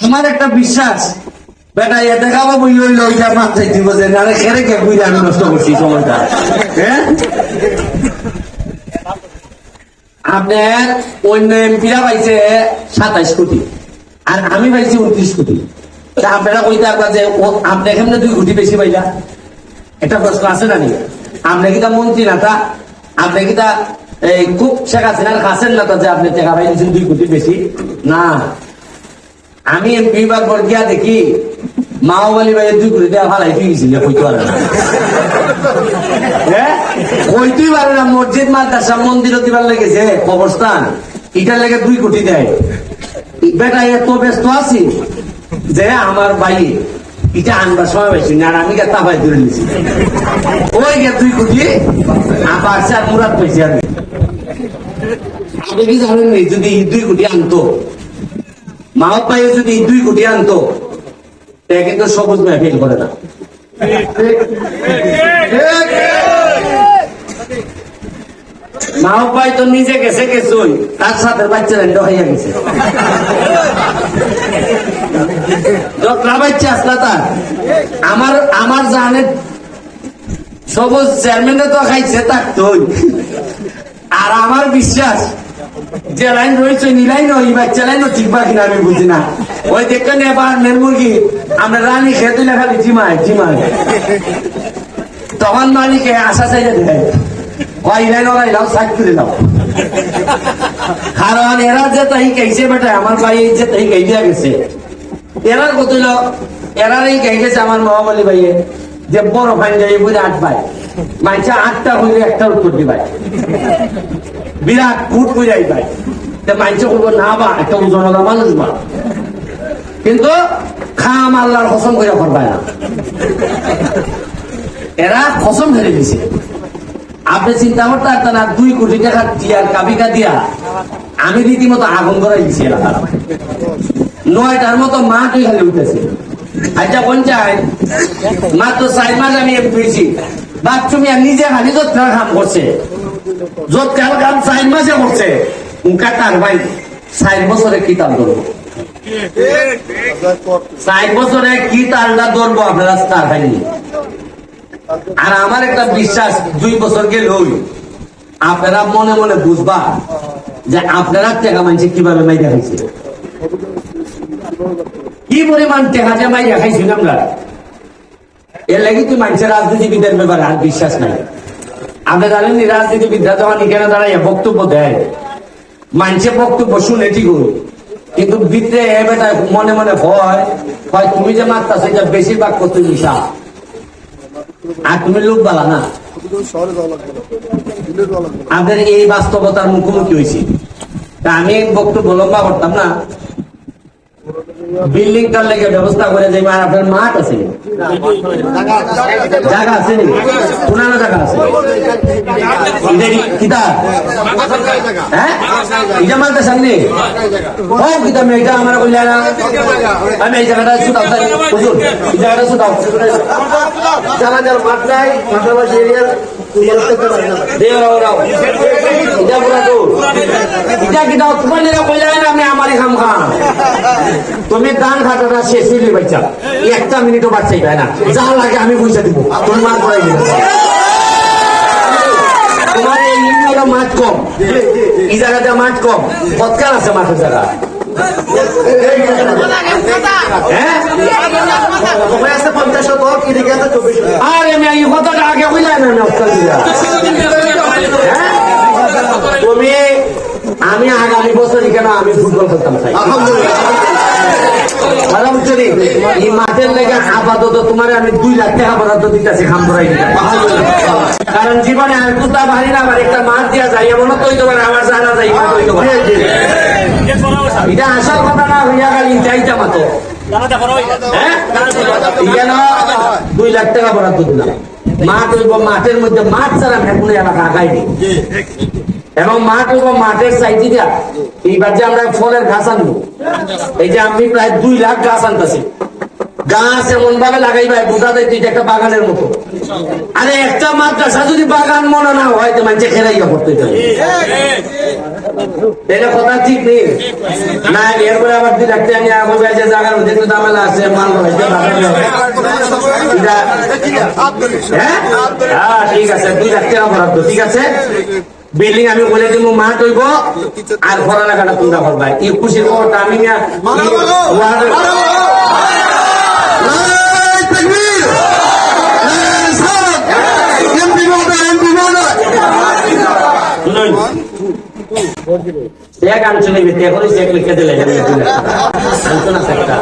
তোমার ওই একটা বিশ্বাস, বেটা দেখাবো বই হইল ওইটা মাথায় দিব যে খেরে কে বুঝে আমি নষ্ট করছি সময়টা। হ্যাঁ? আপনার অন্য এমপিরা পাইছে সাতাইশ কোটি, আর আমি পাইছি উনত্রিশ কোটি। তা আপনারা কইতে আপনার যে আপনি দুই কোটি বেশি পাইলা। প্রশ্ন আছে না নি আপনি কি মন্ত্রী না তা? আপনি এই খুব শেখ হাসিনার না তা যে আপনি টাকা পাইছেন দুই কোটি বেশি? না। আমি এমপি বা পর গিয়া দেখি মাওবালি দুই কোটি তুই গেছিল, কইতে পারে না। হ্যাঁ? কইতেই পারে না, মসজিদ, মাদ্রাসা মন্দির দিবার লেগেছে কবরস্থান, এটার লেগে দুই কোটি দেয়। বেটা, এত ব্যস্ত আছি। যে আমার ভাই, এটা আনবার সময় পাইছি না আমি গে তাপাই ধরে নিছি। ওই গে দুই কোটি, আবার চার মুরাদ পাইছি আমি। আপনি কি জানেন যদি দুই কোটি আনতো। মাহত ভাই যদি দুই কোটি আনতো, তা কিন্তু সবুজ ভাই ফেল করে না। মা ভাই তো নিজে গেছে গেছই, তার সাথে বাচ্চারা হইয়া গেছে। আমার আমার জানে সবুজ চেয়ারম্যানে তো খাইছে তার তুই আর আমার বিশ্বাস, যে লাইন রয়েছে নিলাই নই বাচ্চা লাইন ঠিক কিনা আমি বুঝি না। ওই দেখেন এবার মেন মুরগি, আমরা রানী খেয়ে তুলে খালি জিমায় জিমায়। তখন মালিকে আশা চাইলে দেয়। কয় লাইন ওরাই লাও সাইড করে দাও। কারণ এরা যে তাই গাইছে বেটা আমার ভাই যে তাই গাই দিয়া গেছে। কত এরার এই গাই গেছে আমার মহাবলী ভাইয়ে, যে বড় ফাইন যাই বুঝে আট পায় মাইছে আটটা হইলে একটা উত্তর দিবাই বিরাট ফুট বুঝাই পায় মাইছে না বা, একটা মানুষ বা। কিন্তু খাম আল্লাহর কসম করে করবায় না। এরা কসম ফেলে দিছে আপনি চিন্তা করতে পারতেন না, দুই কোটি টাকা দিয়ার কাবিকা দিয়া আমি রীতিমতো আগুন করাই দিছি এলাকার। নয়টার মতো মাঠই খালি উঠেছে। আচ্ছা পঞ্চায়েত, মাত্র চার মাস আমি পেয়েছি বাথরুমে নিজে খালি যত্রার কাম করছে। যত্রার কাম চার মাসে করছে। উনকা তার ভাই, চার বছরে কি তার ধরবো? চার বছরে কি তারটা ধরবো আপনারা তার ভাই আর আমার একটা বিশ্বাস, দুই বছর গেলেই আপনারা মনে মনে বুঝবা যে আপনারা টাকা মানছে কীভাবে মাই দেখাইছে কি পরিমাণ টাকা যে মাই দেখাইছি আমরা? এর লাগি তুই মানুষের রাজনীতিবিদের ব্যাপারে আর বিশ্বাস নাই। আপনি জানেন রাজনীতিবিদরা যখন এখানে দাঁড়াইয়া বক্তব্য দেয় মানুষের বক্তব্য শুনে ঠিক কিন্তু ভিতরে এ বেটা মনে মনে ভয় হয় তুমি যে মারতাছো, এটা বেশিরভাগ করতে মিশা আর তুমি লোক বালা না। আমাদের এই বাস্তবতার মুখোমুখি হয়েছি। তা আমি বক্তব্য লম্বা করতাম না। বিল্ডিং টার লেগে ব্যবস্থা করে যে আর আপনার মাঠ আছে জায়গা আছে পুরানো জায়গা আছে কিতা? হ্যাঁ? এটা মালটা সামনে? ও কিতা আমি এটা আমার না। আমি এই জায়গাটা তাই হুজুর, এই জায়গাটা ছুটাও জানা যার মাঠ নাই পাশাপাশি এরিয়ার তোমার তুমি দান খাটাটা শেষ হইলে বাচ্চা একটা মিনিটও বাচ্চাই পায় না যা লাগে আমি পয়সা দিব তুমি মাছ পড়াই দিবে তোমার এই মাছ কম এই জায়গাতে মাছ কম কতকাল আছে মাছের জায়গা আরে আমি এই কথাটা আগে আমি হ্যাঁ? তুমি, আমি আগামী বছর এখানে আমি ফুটবল খেলতাম? এই মাঠের লেগে আপাতত তোমার আমি দুই লাখ টাকা আপাতত দিতেছি খাম করাই কারণ জীবনে আমি কুত্তা বাড়ি না আমার একটা মাঠ দিয়া যাই এমনও তো হইতে আমার জানা যাই মাঠ হইতে পারে। এটা আসার কথা না হইয়া গেল চাইতা মাতো হ্যাঁ? দুই লাখ টাকা বরাদ্দ দিলাম। মাঠ মাঠের মধ্যে মাঠ ছাড়া কোনো এলাকা আগাইনি। এবং মাঠ হইব মাঠের দিয়া এইবার যে আমরা ফলের গাছ আনব। এই যে আমি প্রায় দুই লাখ গাছ আনতেছি। গাছ এমন ভাবে লাগাইবা, বোঝা যায় তুই একটা বাগানের মতো। আরে একটা মাদ্রাসা যদি বাগান মনে না হয়, তো মানুষে খেলাইয়া করতে এটা কথা ঠিক নেই। না, এরপরে আবার তুই রাখতে আমি বেঁচে জায়গার মধ্যে একটু দামেলা আছে, মাল হ্যাঁ? ঠিক আছে, দুই লাখ টাকা ঠিক আছে? বিল্ডিং আমি বলে দিব মাঠ হইব আর পড়ালেখাটা তোমরা করবা। এই খুশির খবরটা আমি না এক ভিত্তি এখন চেক লিখে দিলে তুমি এটা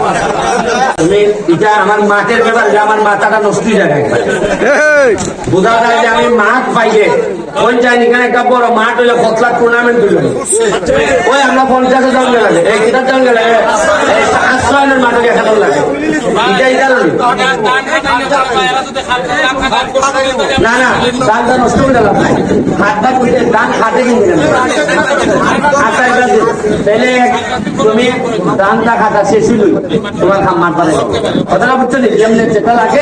আমার মাঠের ব্যাপার আমার মাথাটা নষ্ট হয়ে যাবে। বোঝা যায় যে আমি মাঠ পাইলে পঞ্চায়েত এখানে একটা বড় মাঠ হইলে ফতলা টুর্নামেন্ট হইল। ওই আমরা পঞ্চায়েতে জঙ্গল লাগে এই কিতাব জঙ্গে লাগে আশ্রয়নের মাঠে খেলা লাগে। এটা এটা নয়। না না দানটা নষ্ট করে দিলাম হাতটা করে দান এটা দিন। তাহলে তুমি খাতা শেষ হইল। তোমার খাম মারবা কথাটা বুঝছ নি? যেমন যেটা লাগে।